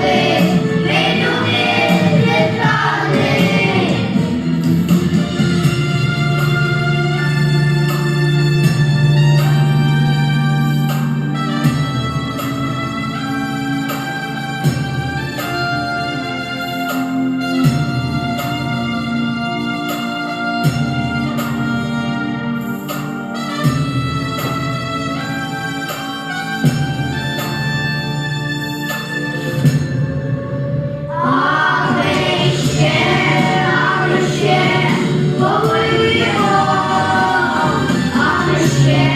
holy.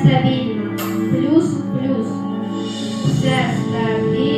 Все стабільно, плюс, плюс, все стабільно.